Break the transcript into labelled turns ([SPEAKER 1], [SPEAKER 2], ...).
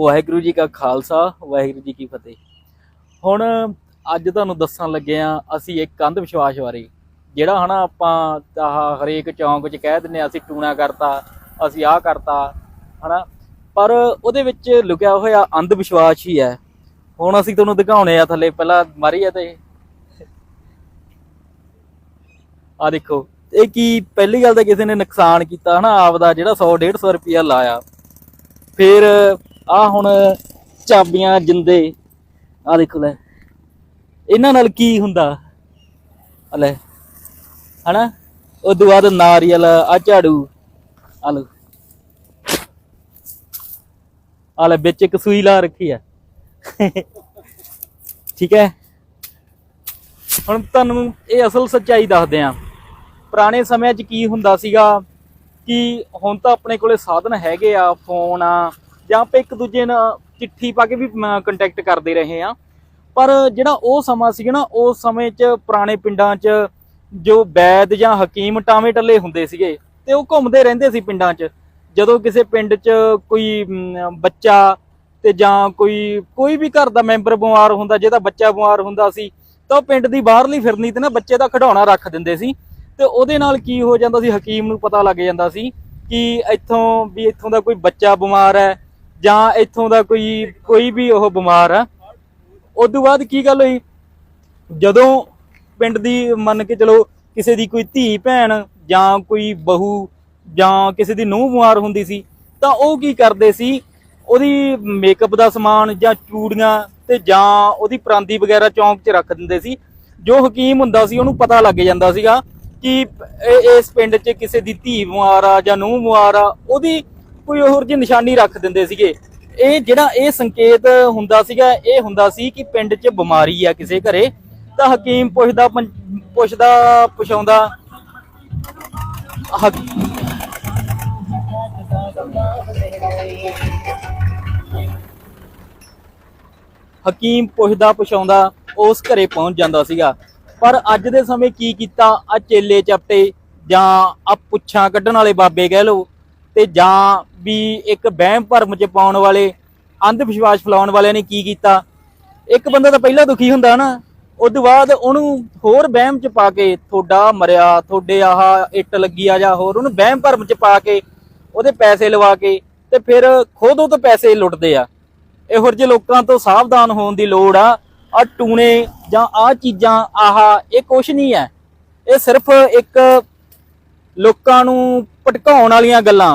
[SPEAKER 1] ਵਾਹਿਗੁਰੂ ਜੀ ਕਾ ਖਾਲਸਾ, ਵਾਹਿਗੁਰੂ ਜੀ ਕੀ ਫਤਿਹ। ਹੁਣ ਅੱਜ ਤੁਹਾਨੂੰ ਦੱਸਣ ਲੱਗੇ ਆ ਅਸੀਂ ਇੱਕ ਅੰਧ ਵਿਸ਼ਵਾਸ ਬਾਰੇ, ਜਿਹੜਾ ਹਨਾ ਆਪਾਂ ਆਹ ਹਰੇਕ ਚੌਂਕ 'ਚ ਕਹਿ ਦਿੰਨੇ ਆ ਅਸੀਂ ਟੂਣਾ ਕਰਤਾ, ਅਸੀਂ ਆਹ ਕਰਤਾ, ਹਨਾ। ਪਰ ਉਹਦੇ ਵਿੱਚ ਲੁਕਿਆ ਹੋਇਆ ਅੰਧ ਵਿਸ਼ਵਾਸ ਹੀ ਹੈ। ਹੁਣ ਅਸੀਂ ਤੁਹਾਨੂੰ ਦਿਖਾਉਣੇ ਆ ਥੱਲੇ, ਪਹਿਲਾਂ ਮਾਰੀ ਆ ਤੇ। ਆ ਦੇਖੋ, ਇਹ ਕੀ ਪਹਿਲੀ ਗੱਲ ਤਾਂ ਕਿਸੇ ਨੇ ਨੁਕਸਾਨ ਕੀਤਾ, ਹਨਾ ਆਪਦਾ ਜਿਹੜਾ 100 150 ਰੁਪਿਆ ਲਾਇਆ। ਫਿਰ ਆ ਹੁਣ ਚਾਬੀਆਂ, ਜਿੰਦੇ, ਆ ਦੇਖੋ ਲੈ। ਇਹਨਾਂ ਨਾਲ ਕੀ ਹੁੰਦਾ? ਆ ਲੈ, ਹਨਾ? ਉਸ ਤੋਂ ਬਾਅਦ ਨਾਰੀਅਲ, ਆ ਝਾੜੂ। ਆ ਲੋ ਆ ਲੈ, ਵਿੱਚ ਇੱਕ ਸੂਈ ਲਾ ਰੱਖੀ ਆ। ਠੀਕ ਹੈ? ਹੁਣ ਤੁਹਾਨੂੰ ਇਹ ਅਸਲ ਸੱਚਾਈ ਦੱਸਦੇ ਆ। ਪੁਰਾਣੇ ਸਮਿਆਂ 'ਚ ਕੀ ਹੁੰਦਾ ਸੀਗਾ? ਕਿ ਹੁਣ ਤਾਂ ਆਪਣੇ ਕੋਲੇ ਸਾਧਨ ਹੈਗੇ ਆ, ਫੋਨ ਆ ਜਾਂ ਆਪਾਂ ਇੱਕ ਦੂਜੇ ਨਾਲ ਚਿੱਠੀ ਪਾ ਕੇ ਵੀ ਕੰਟੈਕਟ ਕਰਦੇ ਰਹੇ ਆ ਪਰ ਜਿਹੜਾ ਉਹ ਸਮਾਂ ਸੀਗਾ ਨਾ ਉਸ ਸਮੇਂ 'ਚ ਪੁਰਾਣੇ ਪਿੰਡਾਂ 'ਚ ਜੋ ਬੈਦ ਜਾਂ ਹਕੀਮ ਟਾਵੇਂ ਟੱਲੇ ਹੁੰਦੇ ਸੀਗੇ, ਤੇ ਉਹ ਘੁੰਮਦੇ ਰਹਿੰਦੇ ਸੀ ਪਿੰਡਾਂ 'ਚ। ਜਦੋਂ ਕਿਸੇ ਪਿੰਡ 'ਚ ਕੋਈ ਬੱਚਾ ਤੇ ਜਾਂ ਕੋਈ ਕੋਈ ਵੀ ਘਰ ਦਾ ਮੈਂਬਰ ਬਿਮਾਰ ਹੁੰਦਾ, ਜਿਹਦਾ ਬੱਚਾ ਬਿਮਾਰ ਹੁੰਦਾ ਸੀ, ਤਾਂ ਉਹ ਪਿੰਡ ਦੀ ਬਾਹਰਲੀ ਫਿਰਨੀ ਤੇ ਨਾ ਬੱਚੇ ਦਾ ਖਿਡੌਣਾ ਰੱਖ ਦਿੰਦੇ ਸੀ। ਤੇ ਉਹਦੇ ਨਾਲ ਕੀ ਹੋ ਜਾਂਦਾ ਸੀ, ਹਕੀਮ ਨੂੰ ਪਤਾ ਲੱਗ ਜਾਂਦਾ ਸੀ ਕਿ ਇੱਥੋਂ, ਵੀ ਇੱਥੋਂ ਦਾ ਕੋਈ ਬੱਚਾ ਬਿਮਾਰ ਹੈ ਜਾਂ ਇੱਥੋਂ ਦਾ ਕੋਈ ਕੋਈ ਵੀ ਉਹ ਬਿਮਾਰ ਆ। ਉਸ ਤੋਂ ਬਾਅਦ ਕੀ ਗੱਲ ਹੋਈ? ਜਦੋਂ ਪਿੰਡ ਦੀ ਮੰਨ ਕੇ ਚਲੋ ਕਿਸੇ ਦੀ ਕੋਈ ਧੀ, ਭੈਣ ਜਾਂ ਕੋਈ ਬਹੂ ਜਾਂ ਕਿਸੇ ਦੀ ਨੂੰਹ ਬਿਮਾਰ ਹੁੰਦੀ ਸੀ, ਤਾਂ ਉਹ ਕੀ ਕਰਦੇ ਸੀ? ਉਹਦੀ ਮੇਕਅਪ ਦਾ ਸਮਾਨ ਜਾਂ ਚੂੜੀਆਂ ਤੇ ਜਾਂ ਉਹਦੀ ਪਰਾਂਦੀ ਵਗੈਰਾ ਚੌਂਕ 'ਚ ਰੱਖ ਦਿੰਦੇ ਸੀ। ਜੋ ਹਕੀਮ ਹੁੰਦਾ ਸੀ, ਉਹਨੂੰ ਪਤਾ ਲੱਗ ਜਾਂਦਾ ਸੀਗਾ ਕਿ ਇਸ ਪਿੰਡ 'ਚ ਕਿਸੇ ਦੀ ਧੀ ਬਿਮਾਰ ਆ ਜਾਂ ਨੂੰਹ ਬਿਮਾਰ ਆ, ਉਹਦੀ ਕੋਈ ਹੋਰ ਜਿਹੀ ਨਿਸ਼ਾਨੀ ਰੱਖ ਦਿੰਦੇ ਸੀਗੇ। ਇਹ ਜਿਹੜਾ ਇਹ ਸੰਕੇਤ ਹੁੰਦਾ ਸੀਗਾ, ਇਹ ਹੁੰਦਾ ਸੀ ਕਿ ਪਿੰਡ 'ਚ ਬਿਮਾਰੀ ਆ ਕਿਸੇ ਘਰੇ, ਤਾਂ ਹਕੀਮ ਪੁੱਛਦਾ ਪੁੱਛਦਾ, ਪੁਛਾਉਂਦਾ ਹਕੀਮ ਪੁੱਛਦਾ, ਪੁਛਾਉਂਦਾ, ਉਸ ਘਰੇ ਪਹੁੰਚ ਜਾਂਦਾ ਸੀਗਾ। ਪਰ ਅੱਜ ਦੇ ਸਮੇਂ ਕੀ ਕੀਤਾ? ਆ ਚੇਲੇ ਚਪਟੇ ਜਾਂ ਆ ਪੁੱਛਾਂ ਕੱਢਣ ਵਾਲੇ ਬਾਬੇ ਕਹਿ ਲਓ ਤੇ ਜਾਂ ਵੀ ਇੱਕ ਵਹਿਮ ਭਰਮ ਚ ਪਾਉਣ ਵਾਲੇ ਅੰਧ ਵਿਸ਼ਵਾਸ ਫੈਲਾਉਣ ਵਾਲਿਆਂ ਨੇ ਕੀ ਕੀਤਾ? ਇੱਕ ਬੰਦਾ ਤਾਂ ਪਹਿਲਾਂ ਦੁਖੀ ਹੁੰਦਾ ਨਾ, ਉਸ ਤੋਂ ਬਾਅਦ ਉਹਨੂੰ ਹੋਰ ਵਹਿਮ ਚ ਪਾ ਕੇ ਤੁਹਾਡਾ ਮਰਿਆ, ਤੁਹਾਡੇ ਆਹ ਇੱਟ ਲੱਗੀ ਆ ਜਾਂ ਹੋਰ, ਉਹਨੂੰ ਵਹਿਮ ਭਰਮ ਚ ਪਾ ਕੇ ਉਹਦੇ ਪੈਸੇ ਲਵਾ ਕੇ ਤੇ ਫਿਰ ਖੁਦ ਉਹ ਤੋਂ ਪੈਸੇ ਲੁੱਟਦੇ ਆ। ਇਹੋ ਜਿਹੇ ਲੋਕਾਂ ਤੋਂ ਸਾਵਧਾਨ ਹੋਣ ਦੀ ਲੋੜ ਆ। ਆ ਟੂਣੇ ਜਾਂ ਆ ਚੀਜ਼ਾਂ, ਆਹ ਇਹ ਕੁਛ ਨਹੀਂ ਹੈ। ਇਹ ਸਿਰਫ ਇੱਕ ਲੋਕਾਂ ਨੂੰ ਭਟਕਾਉਣ ਵਾਲੀਆਂ ਗੱਲਾਂ।